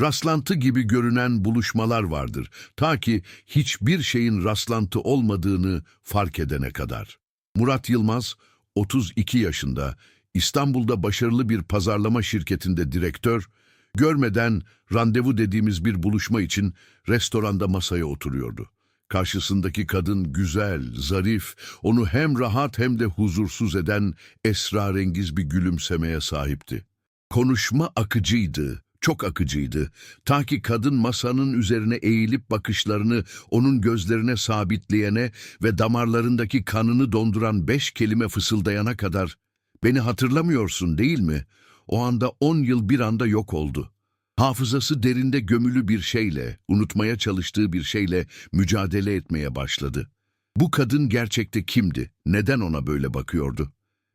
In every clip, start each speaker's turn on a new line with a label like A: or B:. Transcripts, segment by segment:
A: Rastlantı gibi görünen buluşmalar vardır. Ta ki hiçbir şeyin rastlantı olmadığını fark edene kadar. Murat Yılmaz, 32 yaşında, İstanbul'da başarılı bir pazarlama şirketinde direktör, görmeden randevu dediğimiz bir buluşma için restoranda masaya oturuyordu. Karşısındaki kadın güzel, zarif, onu hem rahat hem de huzursuz eden esrarengiz bir gülümsemeye sahipti. Konuşma akıcıydı, çok akıcıydı. Ta ki kadın masanın üzerine eğilip bakışlarını onun gözlerine sabitleyene ve damarlarındaki kanını donduran beş kelime fısıldayana kadar ''Beni hatırlamıyorsun değil mi?'' O anda on yıl bir anda yok oldu. Hafızası derinde gömülü bir şeyle, unutmaya çalıştığı bir şeyle mücadele etmeye başladı. Bu kadın gerçekte kimdi? Neden ona böyle bakıyordu?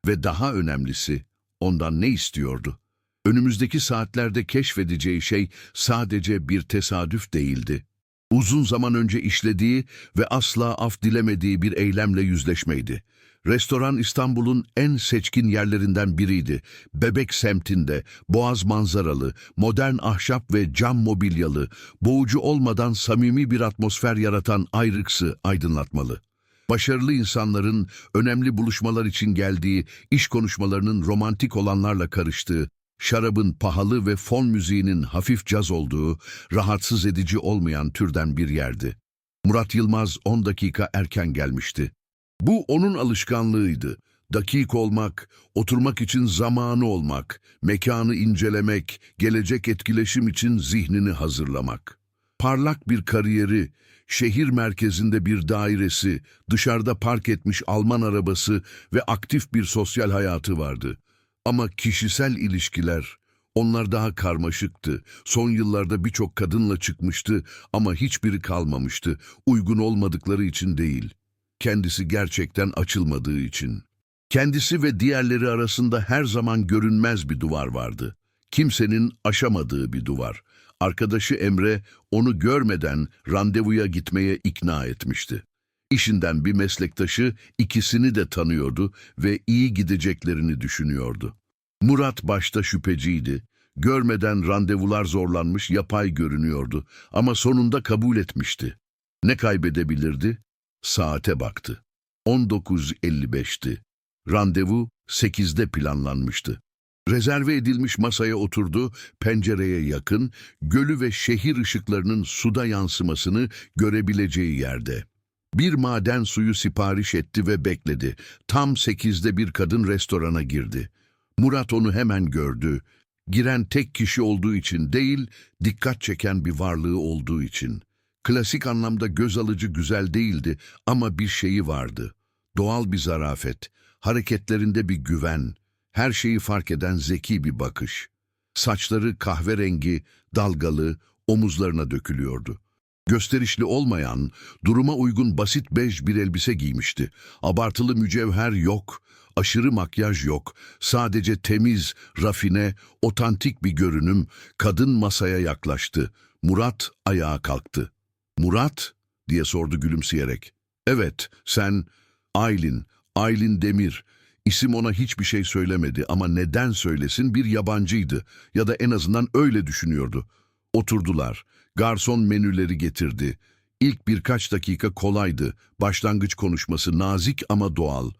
A: Ve daha önemlisi, ondan ne istiyordu? Önümüzdeki saatlerde keşfedeceği şey sadece bir tesadüf değildi. Uzun zaman önce işlediği ve asla af dilemediği bir eylemle yüzleşmeydi. Restoran İstanbul'un en seçkin yerlerinden biriydi. Bebek semtinde, boğaz manzaralı, modern ahşap ve cam mobilyalı, boğucu olmadan samimi bir atmosfer yaratan ayrıksı aydınlatmalı. Başarılı insanların önemli buluşmalar için geldiği, iş konuşmalarının romantik olanlarla karıştığı, şarabın pahalı ve fon müziğinin hafif caz olduğu, rahatsız edici olmayan türden bir yerdi. Murat Yılmaz 10 dakika erken gelmişti. Bu onun alışkanlığıydı. Dakik olmak, oturmak için zamanı olmak, mekanı incelemek, gelecek etkileşim için zihnini hazırlamak. Parlak bir kariyeri, şehir merkezinde bir dairesi, dışarıda park etmiş Alman arabası ve aktif bir sosyal hayatı vardı. Ama kişisel ilişkiler, onlar daha karmaşıktı. Son yıllarda birçok kadınla çıkmıştı ama hiçbiri kalmamıştı. Uygun olmadıkları için değil. Kendisi gerçekten açılmadığı için. Kendisi ve diğerleri arasında her zaman görünmez bir duvar vardı. Kimsenin aşamadığı bir duvar. Arkadaşı Emre onu görmeden randevuya gitmeye ikna etmişti. İşinden bir meslektaşı ikisini de tanıyordu ve iyi gideceklerini düşünüyordu. Murat başta şüpheciydi. Görmeden randevular zorlanmış, yapay görünüyordu ama sonunda kabul etmişti. Ne kaybedebilirdi? Saate baktı. 19.55'ti. Randevu 8'de planlanmıştı. Rezerve edilmiş masaya oturdu, pencereye yakın, gölü ve şehir ışıklarının suda yansımasını görebileceği yerde. Bir maden suyu sipariş etti ve bekledi. Tam sekizde bir kadın restorana girdi. Murat onu hemen gördü. Giren tek kişi olduğu için değil, dikkat çeken bir varlığı olduğu için. Klasik anlamda göz alıcı güzel değildi ama bir şeyi vardı. Doğal bir zarafet, hareketlerinde bir güven, her şeyi fark eden zeki bir bakış. Saçları kahverengi, dalgalı, omuzlarına dökülüyordu. Gösterişli olmayan, duruma uygun basit bej bir elbise giymişti. Abartılı mücevher yok, aşırı makyaj yok. Sadece temiz, rafine, otantik bir görünüm kadın masaya yaklaştı. Murat ayağa kalktı. Murat diye sordu gülümseyerek. Evet, sen Aylin, Aylin Demir. İsim ona hiçbir şey söylemedi ama neden söylesin bir yabancıydı ya da en azından öyle düşünüyordu. Oturdular. Garson menüleri getirdi. İlk birkaç dakika kolaydı. Başlangıç konuşması nazik ama doğal.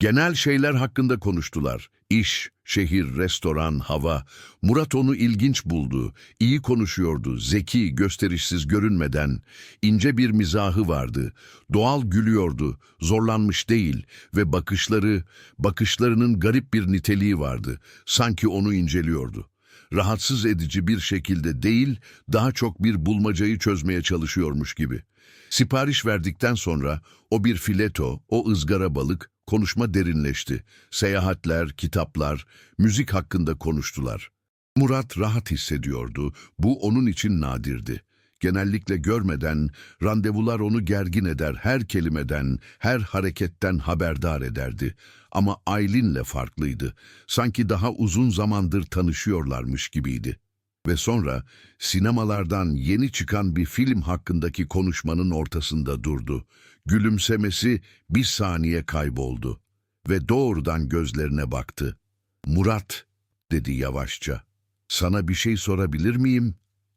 A: Genel şeyler hakkında konuştular. İş, şehir, restoran, hava. Murat onu ilginç buldu. İyi konuşuyordu, zeki, gösterişsiz görünmeden. ince bir mizahı vardı. Doğal gülüyordu, zorlanmış değil ve bakışları, bakışlarının garip bir niteliği vardı. Sanki onu inceliyordu. Rahatsız edici bir şekilde değil, daha çok bir bulmacayı çözmeye çalışıyormuş gibi. Sipariş verdikten sonra o bir fileto, o ızgara balık, konuşma derinleşti. Seyahatler, kitaplar, müzik hakkında konuştular. Murat rahat hissediyordu. Bu onun için nadirdi. Genellikle görmeden, randevular onu gergin eder, her kelimeden, her hareketten haberdar ederdi. Ama Aylin'le farklıydı. Sanki daha uzun zamandır tanışıyorlarmış gibiydi. Ve sonra sinemalardan yeni çıkan bir film hakkındaki konuşmanın ortasında durdu. Gülümsemesi bir saniye kayboldu ve doğrudan gözlerine baktı. Murat, dedi yavaşça, sana bir şey sorabilir miyim?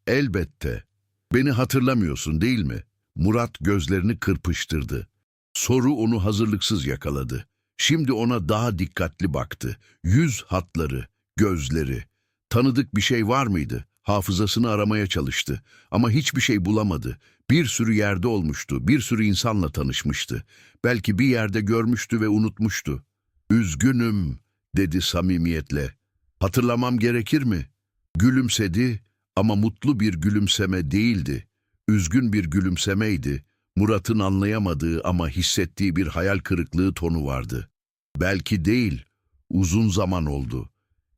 A: Elbette. Beni hatırlamıyorsun değil mi? Murat gözlerini kırpıştırdı. Soru onu hazırlıksız yakaladı. Şimdi ona daha dikkatli baktı. Yüz hatları, gözleri. Tanıdık bir şey var mıydı? Hafızasını aramaya çalıştı. Ama hiçbir şey bulamadı. Bir sürü yerde olmuştu, bir sürü insanla tanışmıştı. Belki bir yerde görmüştü ve unutmuştu. Üzgünüm, dedi samimiyetle. Hatırlamam gerekir mi? Gülümsedi ama mutlu bir gülümseme değildi. Üzgün bir gülümsemeydi. Murat'ın anlayamadığı ama hissettiği bir hayal kırıklığı tonu vardı. Belki değil, uzun zaman oldu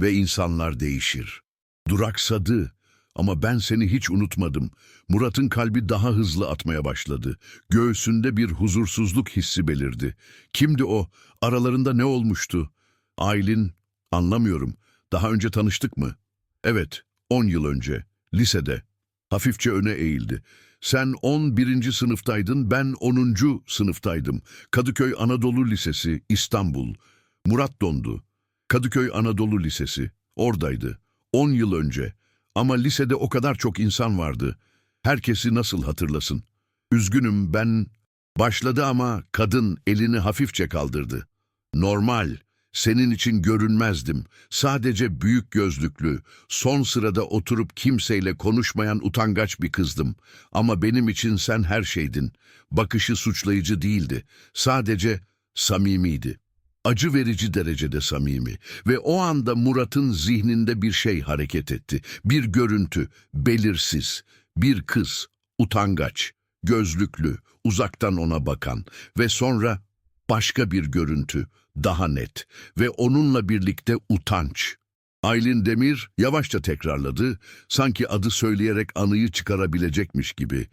A: ve insanlar değişir. Duraksadı ama ben seni hiç unutmadım. Murat'ın kalbi daha hızlı atmaya başladı. Göğsünde bir huzursuzluk hissi belirdi. Kimdi o? Aralarında ne olmuştu? Aylin, anlamıyorum. Daha önce tanıştık mı? Evet, on yıl önce. Lisede. Hafifçe öne eğildi. Sen 11. sınıftaydın, ben 10. sınıftaydım. Kadıköy Anadolu Lisesi, İstanbul. Murat dondu. Kadıköy Anadolu Lisesi. Oradaydı. 10 yıl önce. Ama lisede o kadar çok insan vardı. Herkesi nasıl hatırlasın? Üzgünüm ben... Başladı ama kadın elini hafifçe kaldırdı. Normal. Senin için görünmezdim. Sadece büyük gözlüklü, son sırada oturup kimseyle konuşmayan utangaç bir kızdım. Ama benim için sen her şeydin. Bakışı suçlayıcı değildi. Sadece samimiydi. Acı verici derecede samimi. Ve o anda Murat'ın zihninde bir şey hareket etti. Bir görüntü, belirsiz. Bir kız, utangaç, gözlüklü, uzaktan ona bakan. Ve sonra başka bir görüntü, daha net ve onunla birlikte utanç. Aylin Demir yavaşça tekrarladı, sanki adı söyleyerek anıyı çıkarabilecekmiş gibi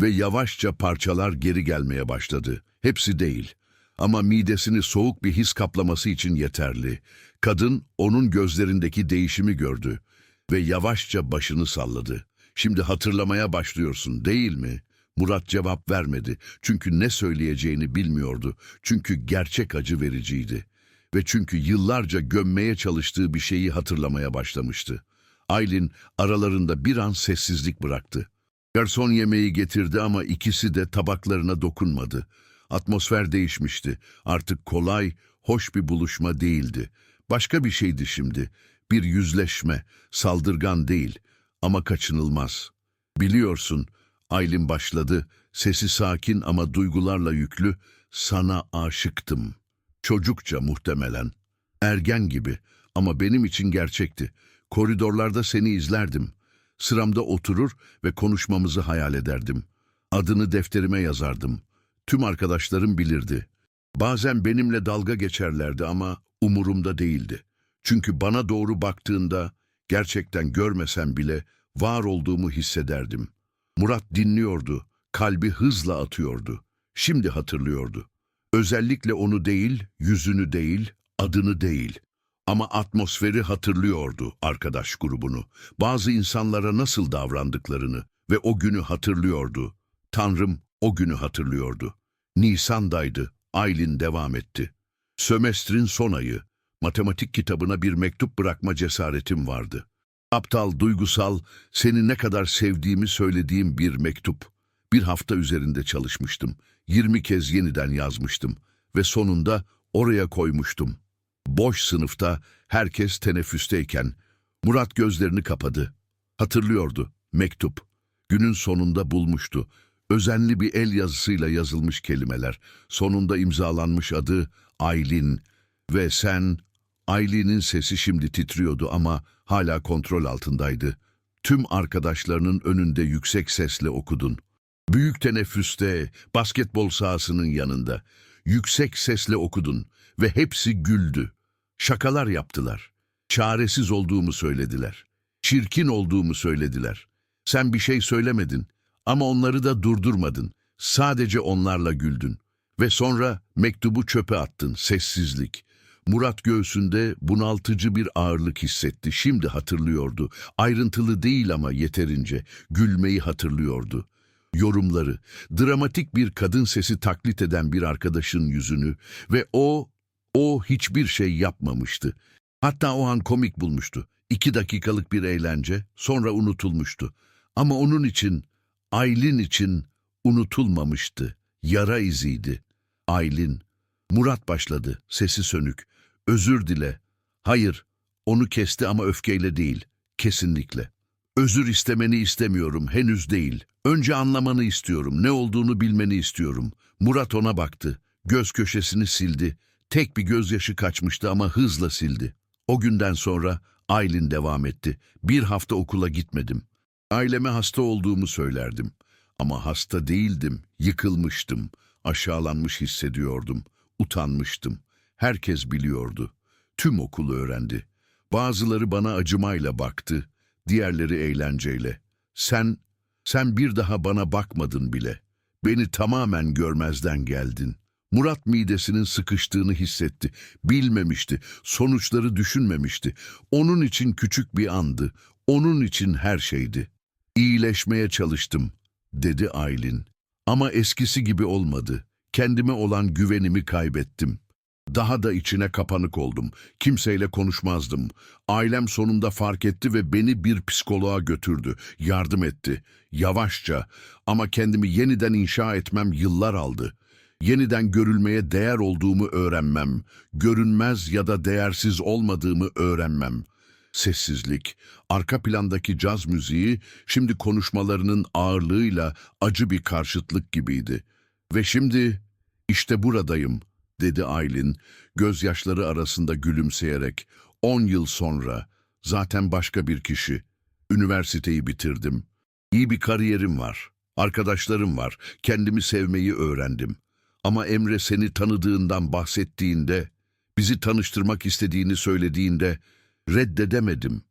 A: ve yavaşça parçalar geri gelmeye başladı. Hepsi değil ama midesini soğuk bir his kaplaması için yeterli. Kadın onun gözlerindeki değişimi gördü ve yavaşça başını salladı. Şimdi hatırlamaya başlıyorsun değil mi? Murat cevap vermedi. Çünkü ne söyleyeceğini bilmiyordu. Çünkü gerçek acı vericiydi. Ve çünkü yıllarca gömmeye çalıştığı bir şeyi hatırlamaya başlamıştı. Aylin aralarında bir an sessizlik bıraktı. Garson yemeği getirdi ama ikisi de tabaklarına dokunmadı. Atmosfer değişmişti. Artık kolay, hoş bir buluşma değildi. Başka bir şeydi şimdi. Bir yüzleşme, saldırgan değil ama kaçınılmaz. Biliyorsun, Aylin başladı, sesi sakin ama duygularla yüklü, sana aşıktım. Çocukça muhtemelen. Ergen gibi ama benim için gerçekti. Koridorlarda seni izlerdim. Sıramda oturur ve konuşmamızı hayal ederdim. Adını defterime yazardım. Tüm arkadaşlarım bilirdi. Bazen benimle dalga geçerlerdi ama umurumda değildi. Çünkü bana doğru baktığında gerçekten görmesem bile var olduğumu hissederdim. Murat dinliyordu, kalbi hızla atıyordu. Şimdi hatırlıyordu. Özellikle onu değil, yüzünü değil, adını değil. Ama atmosferi hatırlıyordu arkadaş grubunu. Bazı insanlara nasıl davrandıklarını ve o günü hatırlıyordu. Tanrım o günü hatırlıyordu. Nisan'daydı, Aylin devam etti. Sömestrin son ayı, matematik kitabına bir mektup bırakma cesaretim vardı. Aptal, duygusal, seni ne kadar sevdiğimi söylediğim bir mektup. Bir hafta üzerinde çalışmıştım. 20 kez yeniden yazmıştım ve sonunda oraya koymuştum. Boş sınıfta herkes teneffüsteyken Murat gözlerini kapadı. Hatırlıyordu mektup. Günün sonunda bulmuştu. Özenli bir el yazısıyla yazılmış kelimeler. Sonunda imzalanmış adı Aylin ve sen Aylin'in sesi şimdi titriyordu ama hala kontrol altındaydı. Tüm arkadaşlarının önünde yüksek sesle okudun. Büyük teneffüste, basketbol sahasının yanında. Yüksek sesle okudun ve hepsi güldü. Şakalar yaptılar. Çaresiz olduğumu söylediler. Çirkin olduğumu söylediler. Sen bir şey söylemedin ama onları da durdurmadın. Sadece onlarla güldün. Ve sonra mektubu çöpe attın, sessizlik. Murat göğsünde bunaltıcı bir ağırlık hissetti. Şimdi hatırlıyordu. Ayrıntılı değil ama yeterince. Gülmeyi hatırlıyordu. Yorumları, dramatik bir kadın sesi taklit eden bir arkadaşın yüzünü ve o, o hiçbir şey yapmamıştı. Hatta o an komik bulmuştu. İki dakikalık bir eğlence, sonra unutulmuştu. Ama onun için, Aylin için unutulmamıştı. Yara iziydi. Aylin, Murat başladı, sesi sönük. Özür dile. Hayır, onu kesti ama öfkeyle değil, kesinlikle. Özür istemeni istemiyorum, henüz değil. Önce anlamanı istiyorum, ne olduğunu bilmeni istiyorum. Murat ona baktı, göz köşesini sildi. Tek bir gözyaşı kaçmıştı ama hızla sildi. O günden sonra Aylin devam etti. Bir hafta okula gitmedim. Aileme hasta olduğumu söylerdim. Ama hasta değildim, yıkılmıştım. Aşağılanmış hissediyordum, utanmıştım. Herkes biliyordu. Tüm okul öğrendi. Bazıları bana acımayla baktı, diğerleri eğlenceyle. Sen, sen bir daha bana bakmadın bile. Beni tamamen görmezden geldin. Murat midesinin sıkıştığını hissetti. Bilmemişti, sonuçları düşünmemişti. Onun için küçük bir andı, onun için her şeydi. İyileşmeye çalıştım, dedi Aylin. Ama eskisi gibi olmadı. Kendime olan güvenimi kaybettim. Daha da içine kapanık oldum. Kimseyle konuşmazdım. Ailem sonunda fark etti ve beni bir psikoloğa götürdü. Yardım etti. Yavaşça ama kendimi yeniden inşa etmem yıllar aldı. Yeniden görülmeye değer olduğumu öğrenmem, görünmez ya da değersiz olmadığımı öğrenmem. Sessizlik, arka plandaki caz müziği şimdi konuşmalarının ağırlığıyla acı bir karşıtlık gibiydi. Ve şimdi işte buradayım, dedi Aylin, gözyaşları arasında gülümseyerek. On yıl sonra, zaten başka bir kişi. Üniversiteyi bitirdim. İyi bir kariyerim var, arkadaşlarım var, kendimi sevmeyi öğrendim. Ama Emre seni tanıdığından bahsettiğinde, bizi tanıştırmak istediğini söylediğinde reddedemedim.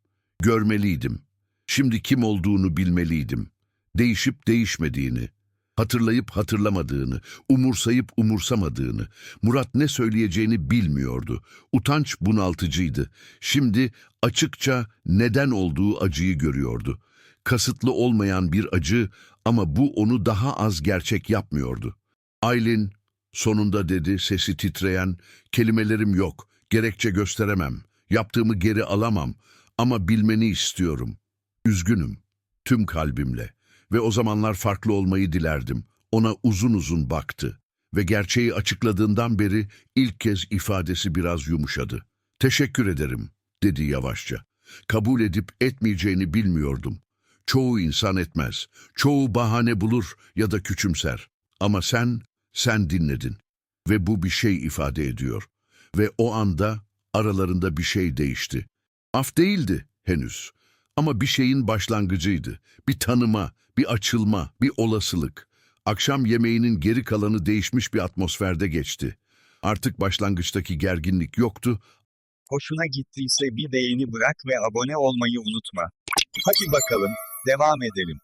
A: Görmeliydim. Şimdi kim olduğunu bilmeliydim. Değişip değişmediğini, hatırlayıp hatırlamadığını, umursayıp umursamadığını. Murat ne söyleyeceğini bilmiyordu. Utanç bunaltıcıydı. Şimdi açıkça neden olduğu acıyı görüyordu. Kasıtlı olmayan bir acı ama bu onu daha az gerçek yapmıyordu. Aylin sonunda dedi sesi titreyen, kelimelerim yok, gerekçe gösteremem, yaptığımı geri alamam ama bilmeni istiyorum. Üzgünüm, tüm kalbimle ve o zamanlar farklı olmayı dilerdim. Ona uzun uzun baktı ve gerçeği açıkladığından beri ilk kez ifadesi biraz yumuşadı. Teşekkür ederim, dedi yavaşça. Kabul edip etmeyeceğini bilmiyordum. Çoğu insan etmez. Çoğu bahane bulur ya da küçümser. Ama sen, sen dinledin. Ve bu bir şey ifade ediyor. Ve o anda aralarında bir şey değişti. Af değildi henüz. Ama bir şeyin başlangıcıydı. Bir tanıma, bir açılma, bir olasılık. Akşam yemeğinin geri kalanı değişmiş bir atmosferde geçti. Artık başlangıçtaki gerginlik yoktu
B: Hoşuna gittiyse bir beğeni bırak ve abone olmayı unutma. Hadi bakalım, devam edelim.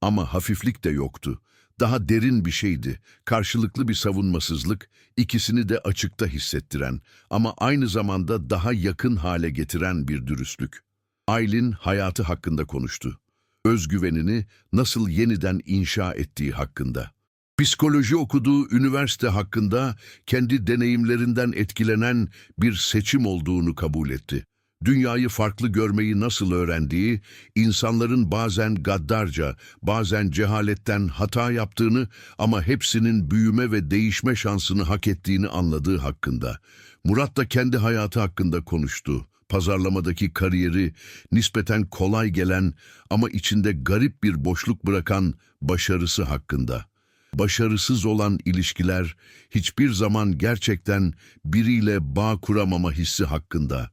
A: Ama hafiflik de yoktu. Daha derin bir şeydi. Karşılıklı bir savunmasızlık, ikisini de açıkta hissettiren ama aynı zamanda daha yakın hale getiren bir dürüstlük. Aylin hayatı hakkında konuştu. Özgüvenini nasıl yeniden inşa ettiği hakkında. Psikoloji okuduğu üniversite hakkında kendi deneyimlerinden etkilenen bir seçim olduğunu kabul etti dünyayı farklı görmeyi nasıl öğrendiği, insanların bazen gaddarca, bazen cehaletten hata yaptığını ama hepsinin büyüme ve değişme şansını hak ettiğini anladığı hakkında. Murat da kendi hayatı hakkında konuştu. Pazarlamadaki kariyeri, nispeten kolay gelen ama içinde garip bir boşluk bırakan başarısı hakkında. Başarısız olan ilişkiler hiçbir zaman gerçekten biriyle bağ kuramama hissi hakkında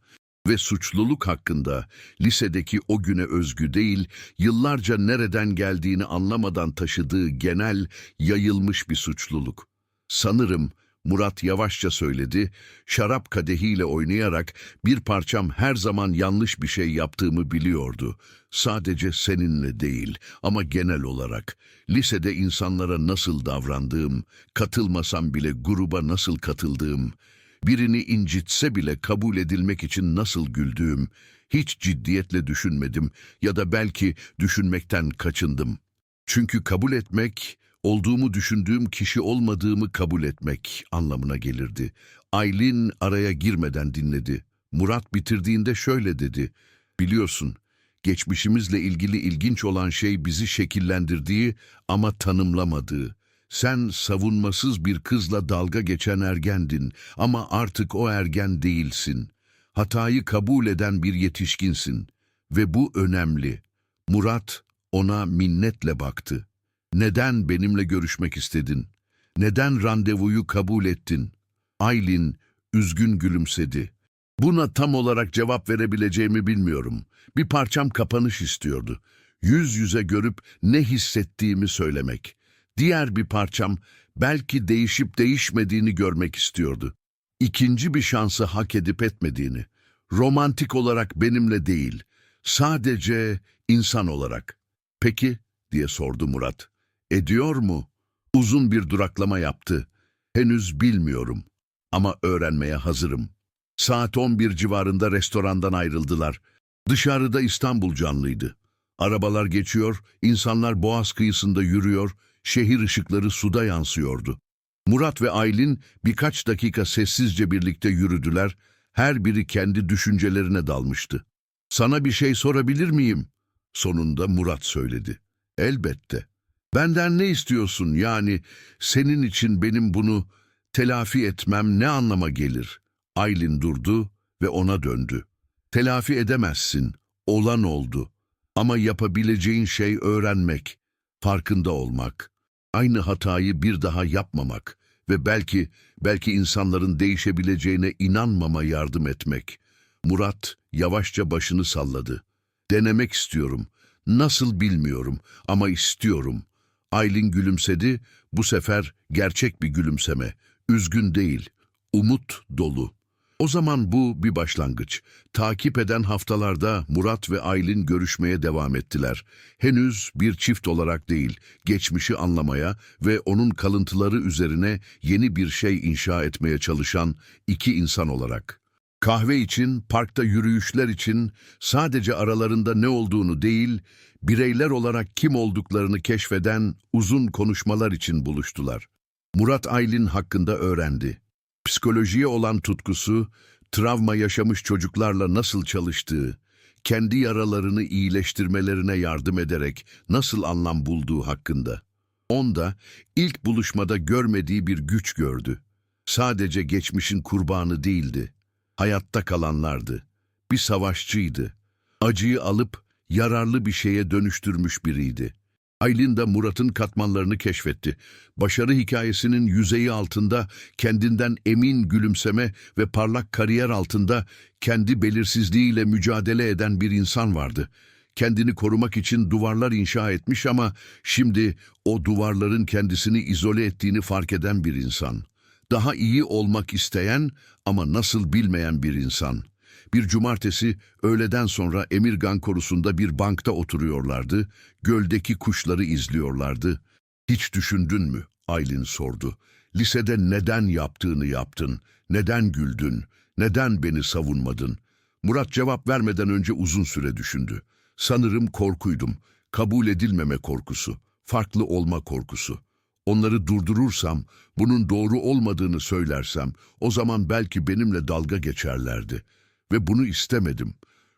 A: ve suçluluk hakkında lisedeki o güne özgü değil, yıllarca nereden geldiğini anlamadan taşıdığı genel, yayılmış bir suçluluk. Sanırım Murat yavaşça söyledi, şarap kadehiyle oynayarak bir parçam her zaman yanlış bir şey yaptığımı biliyordu. Sadece seninle değil ama genel olarak. Lisede insanlara nasıl davrandığım, katılmasam bile gruba nasıl katıldığım, birini incitse bile kabul edilmek için nasıl güldüğüm, hiç ciddiyetle düşünmedim ya da belki düşünmekten kaçındım. Çünkü kabul etmek, olduğumu düşündüğüm kişi olmadığımı kabul etmek anlamına gelirdi. Aylin araya girmeden dinledi. Murat bitirdiğinde şöyle dedi. Biliyorsun, geçmişimizle ilgili ilginç olan şey bizi şekillendirdiği ama tanımlamadığı. Sen savunmasız bir kızla dalga geçen ergendin ama artık o ergen değilsin. Hatayı kabul eden bir yetişkinsin ve bu önemli. Murat ona minnetle baktı. Neden benimle görüşmek istedin? Neden randevuyu kabul ettin? Aylin üzgün gülümsedi. Buna tam olarak cevap verebileceğimi bilmiyorum. Bir parçam kapanış istiyordu. Yüz yüze görüp ne hissettiğimi söylemek. Diğer bir parçam belki değişip değişmediğini görmek istiyordu. İkinci bir şansı hak edip etmediğini. Romantik olarak benimle değil, sadece insan olarak. Peki, diye sordu Murat. Ediyor mu? Uzun bir duraklama yaptı. Henüz bilmiyorum ama öğrenmeye hazırım. Saat 11 civarında restorandan ayrıldılar. Dışarıda İstanbul canlıydı. Arabalar geçiyor, insanlar boğaz kıyısında yürüyor, şehir ışıkları suda yansıyordu. Murat ve Aylin birkaç dakika sessizce birlikte yürüdüler, her biri kendi düşüncelerine dalmıştı. ''Sana bir şey sorabilir miyim?'' Sonunda Murat söyledi. ''Elbette. Benden ne istiyorsun yani senin için benim bunu telafi etmem ne anlama gelir?'' Aylin durdu ve ona döndü. ''Telafi edemezsin, olan oldu. Ama yapabileceğin şey öğrenmek, farkında olmak, aynı hatayı bir daha yapmamak ve belki, belki insanların değişebileceğine inanmama yardım etmek.'' Murat yavaşça başını salladı. ''Denemek istiyorum. Nasıl bilmiyorum ama istiyorum.'' Aylin gülümsedi, bu sefer gerçek bir gülümseme. Üzgün değil, umut dolu. O zaman bu bir başlangıç. Takip eden haftalarda Murat ve Aylin görüşmeye devam ettiler. Henüz bir çift olarak değil, geçmişi anlamaya ve onun kalıntıları üzerine yeni bir şey inşa etmeye çalışan iki insan olarak. Kahve için, parkta yürüyüşler için sadece aralarında ne olduğunu değil, bireyler olarak kim olduklarını keşfeden uzun konuşmalar için buluştular. Murat Aylin hakkında öğrendi. Psikolojiye olan tutkusu, travma yaşamış çocuklarla nasıl çalıştığı, kendi yaralarını iyileştirmelerine yardım ederek nasıl anlam bulduğu hakkında. Onda ilk buluşmada görmediği bir güç gördü. Sadece geçmişin kurbanı değildi. Hayatta kalanlardı. Bir savaşçıydı. Acıyı alıp yararlı bir şeye dönüştürmüş biriydi. Aylin de Murat'ın katmanlarını keşfetti. Başarı hikayesinin yüzeyi altında kendinden emin gülümseme ve parlak kariyer altında kendi belirsizliğiyle mücadele eden bir insan vardı. Kendini korumak için duvarlar inşa etmiş ama şimdi o duvarların kendisini izole ettiğini fark eden bir insan. Daha iyi olmak isteyen ama nasıl bilmeyen bir insan. Bir cumartesi öğleden sonra Emirgan korusunda bir bankta oturuyorlardı, göldeki kuşları izliyorlardı. Hiç düşündün mü? Aylin sordu. Lisede neden yaptığını yaptın, neden güldün, neden beni savunmadın? Murat cevap vermeden önce uzun süre düşündü. Sanırım korkuydum, kabul edilmeme korkusu, farklı olma korkusu. Onları durdurursam, bunun doğru olmadığını söylersem, o zaman belki benimle dalga geçerlerdi. Ve bunu istemedim.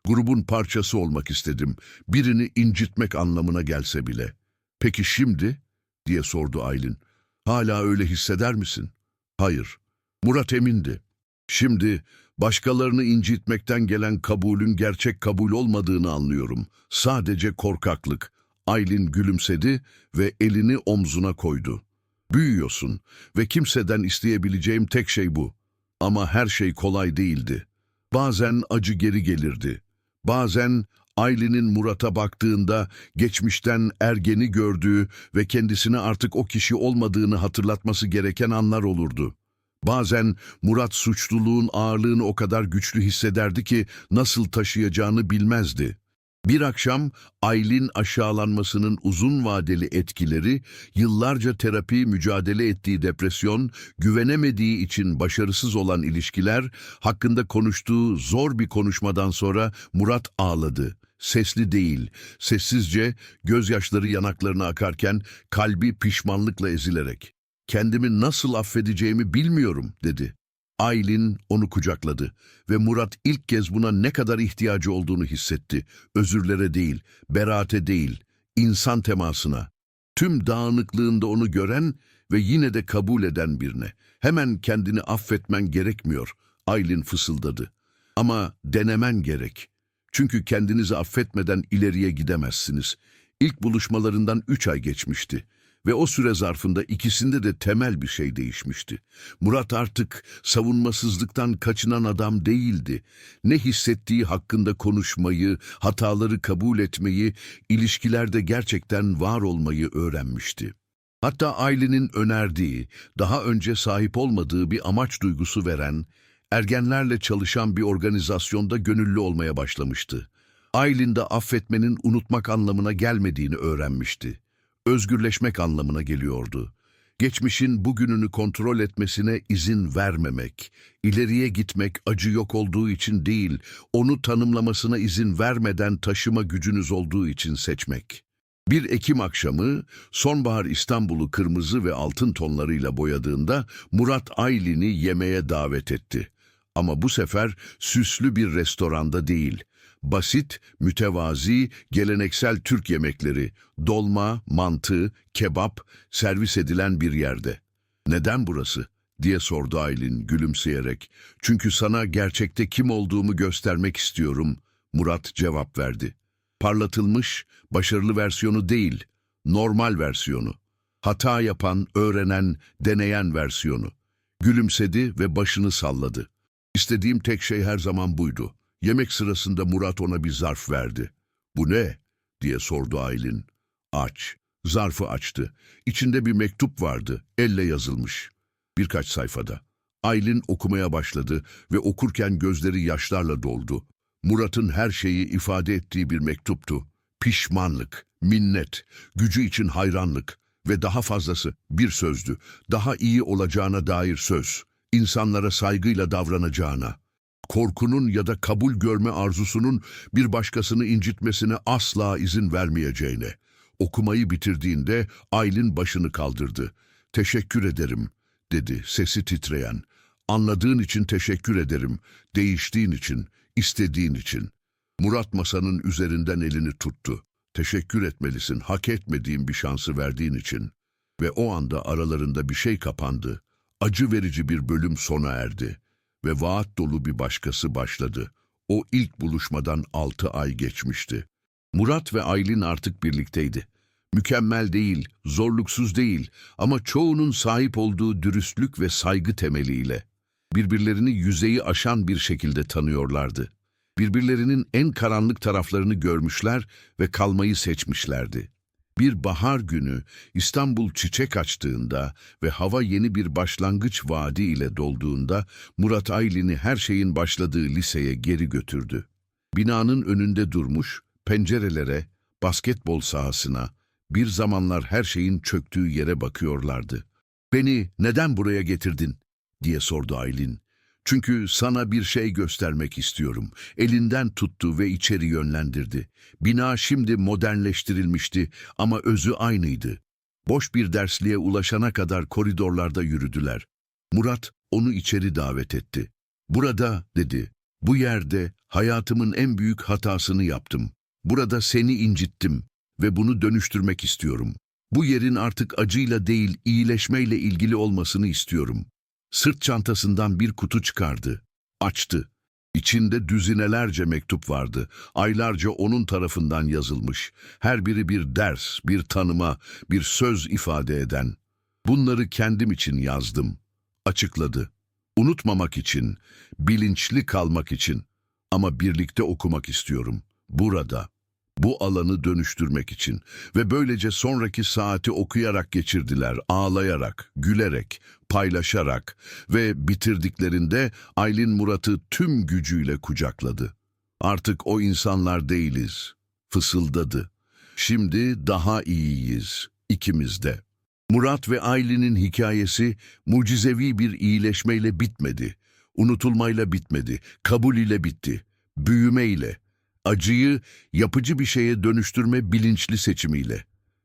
A: Grubun parçası olmak istedim. Birini incitmek anlamına gelse bile. Peki şimdi? diye sordu Aylin. Hala öyle hisseder misin? Hayır. Murat emindi. Şimdi başkalarını incitmekten gelen kabulün gerçek kabul olmadığını anlıyorum. Sadece korkaklık. Aylin gülümsedi ve elini omzuna koydu. Büyüyorsun ve kimseden isteyebileceğim tek şey bu. Ama her şey kolay değildi. Bazen acı geri gelirdi. Bazen Aylin'in Murat'a baktığında geçmişten ergeni gördüğü ve kendisine artık o kişi olmadığını hatırlatması gereken anlar olurdu. Bazen Murat suçluluğun ağırlığını o kadar güçlü hissederdi ki nasıl taşıyacağını bilmezdi. Bir akşam Aylin aşağılanmasının uzun vadeli etkileri, yıllarca terapi mücadele ettiği depresyon, güvenemediği için başarısız olan ilişkiler, hakkında konuştuğu zor bir konuşmadan sonra Murat ağladı. Sesli değil, sessizce, gözyaşları yanaklarına akarken kalbi pişmanlıkla ezilerek. ''Kendimi nasıl affedeceğimi bilmiyorum.'' dedi. Aylin onu kucakladı ve Murat ilk kez buna ne kadar ihtiyacı olduğunu hissetti. Özürlere değil, beraate değil, insan temasına. Tüm dağınıklığında onu gören ve yine de kabul eden birine. Hemen kendini affetmen gerekmiyor, Aylin fısıldadı. Ama denemen gerek. Çünkü kendinizi affetmeden ileriye gidemezsiniz. İlk buluşmalarından üç ay geçmişti. Ve o süre zarfında ikisinde de temel bir şey değişmişti. Murat artık savunmasızlıktan kaçınan adam değildi. Ne hissettiği hakkında konuşmayı, hataları kabul etmeyi, ilişkilerde gerçekten var olmayı öğrenmişti. Hatta ailenin önerdiği, daha önce sahip olmadığı bir amaç duygusu veren, ergenlerle çalışan bir organizasyonda gönüllü olmaya başlamıştı. Aylin de affetmenin unutmak anlamına gelmediğini öğrenmişti. Özgürleşmek anlamına geliyordu. Geçmişin bugününü kontrol etmesine izin vermemek, ileriye gitmek acı yok olduğu için değil, onu tanımlamasına izin vermeden taşıma gücünüz olduğu için seçmek. Bir Ekim akşamı sonbahar İstanbul'u kırmızı ve altın tonlarıyla boyadığında Murat Aylin'i yemeğe davet etti. Ama bu sefer süslü bir restoranda değil, basit, mütevazi, geleneksel Türk yemekleri, dolma, mantı, kebap servis edilen bir yerde. Neden burası? diye sordu Aylin gülümseyerek. Çünkü sana gerçekte kim olduğumu göstermek istiyorum. Murat cevap verdi. Parlatılmış, başarılı versiyonu değil, normal versiyonu. Hata yapan, öğrenen, deneyen versiyonu. Gülümsedi ve başını salladı. İstediğim tek şey her zaman buydu. Yemek sırasında Murat ona bir zarf verdi. Bu ne? diye sordu Aylin. Aç. Zarfı açtı. İçinde bir mektup vardı, elle yazılmış. Birkaç sayfada. Aylin okumaya başladı ve okurken gözleri yaşlarla doldu. Murat'ın her şeyi ifade ettiği bir mektuptu. Pişmanlık, minnet, gücü için hayranlık ve daha fazlası bir sözdü. Daha iyi olacağına dair söz, insanlara saygıyla davranacağına. Korkunun ya da kabul görme arzusunun bir başkasını incitmesine asla izin vermeyeceğine. Okumayı bitirdiğinde Aylin başını kaldırdı. Teşekkür ederim, dedi sesi titreyen. Anladığın için teşekkür ederim, değiştiğin için, istediğin için. Murat masanın üzerinden elini tuttu. Teşekkür etmelisin, hak etmediğim bir şansı verdiğin için. Ve o anda aralarında bir şey kapandı. Acı verici bir bölüm sona erdi. Ve vaat dolu bir başkası başladı. O ilk buluşmadan altı ay geçmişti. Murat ve Aylin artık birlikteydi. Mükemmel değil, zorluksuz değil ama çoğunun sahip olduğu dürüstlük ve saygı temeliyle. Birbirlerini yüzeyi aşan bir şekilde tanıyorlardı. Birbirlerinin en karanlık taraflarını görmüşler ve kalmayı seçmişlerdi. Bir bahar günü İstanbul çiçek açtığında ve hava yeni bir başlangıç vaadi ile dolduğunda Murat Aylin'i her şeyin başladığı liseye geri götürdü. Binanın önünde durmuş, pencerelere, basketbol sahasına, bir zamanlar her şeyin çöktüğü yere bakıyorlardı. ''Beni neden buraya getirdin?'' diye sordu Aylin. ''Çünkü sana bir şey göstermek istiyorum.'' Elinden tuttu ve içeri yönlendirdi. Bina şimdi modernleştirilmişti ama özü aynıydı. Boş bir dersliğe ulaşana kadar koridorlarda yürüdüler. Murat onu içeri davet etti. ''Burada'' dedi. ''Bu yerde hayatımın en büyük hatasını yaptım. Burada seni incittim ve bunu dönüştürmek istiyorum. Bu yerin artık acıyla değil iyileşmeyle ilgili olmasını istiyorum. Sırt çantasından bir kutu çıkardı. Açtı. İçinde düzinelerce mektup vardı. Aylarca onun tarafından yazılmış. Her biri bir ders, bir tanıma, bir söz ifade eden. Bunları kendim için yazdım. Açıkladı. Unutmamak için, bilinçli kalmak için. Ama birlikte okumak istiyorum. Burada bu alanı dönüştürmek için ve böylece sonraki saati okuyarak geçirdiler, ağlayarak, gülerek, paylaşarak ve bitirdiklerinde Aylin Murat'ı tüm gücüyle kucakladı. Artık o insanlar değiliz, fısıldadı. Şimdi daha iyiyiz, ikimiz de. Murat ve Aylin'in hikayesi mucizevi bir iyileşmeyle bitmedi. Unutulmayla bitmedi, kabul ile bitti, büyümeyle. Acıyı yapıcı bir şeye dönüştürme bilinçli seçimiyle.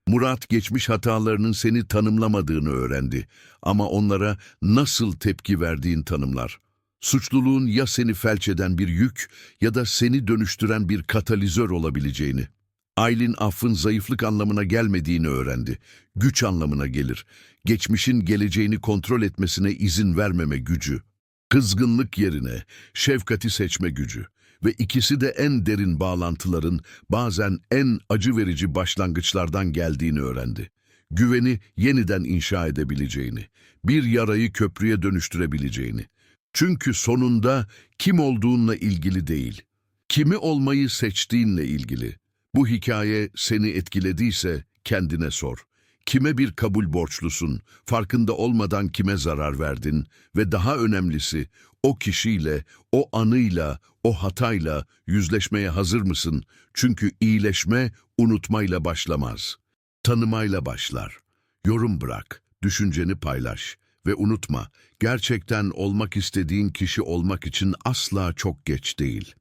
A: Murat geçmiş hatalarının seni tanımlamadığını öğrendi ama onlara nasıl tepki verdiğin tanımlar. Suçluluğun ya seni felç eden bir yük ya da seni dönüştüren bir katalizör olabileceğini. Aylin affın zayıflık anlamına gelmediğini öğrendi. Güç anlamına gelir. Geçmişin geleceğini kontrol etmesine izin vermeme gücü. Kızgınlık yerine şefkati seçme gücü. Ve ikisi de en derin bağlantıların bazen en acı verici başlangıçlardan geldiğini öğrendi. Güveni yeniden inşa edebileceğini, bir yarayı köprüye dönüştürebileceğini. Çünkü sonunda kim olduğunla ilgili değil, kimi olmayı seçtiğinle ilgili. Bu hikaye seni etkilediyse kendine sor. Kime bir kabul borçlusun, farkında olmadan kime zarar verdin ve daha önemlisi o kişiyle, o anıyla, o hatayla yüzleşmeye hazır mısın? Çünkü iyileşme unutmayla başlamaz. Tanımayla başlar. Yorum bırak, düşünceni paylaş ve unutma, gerçekten olmak istediğin kişi olmak için asla çok geç değil.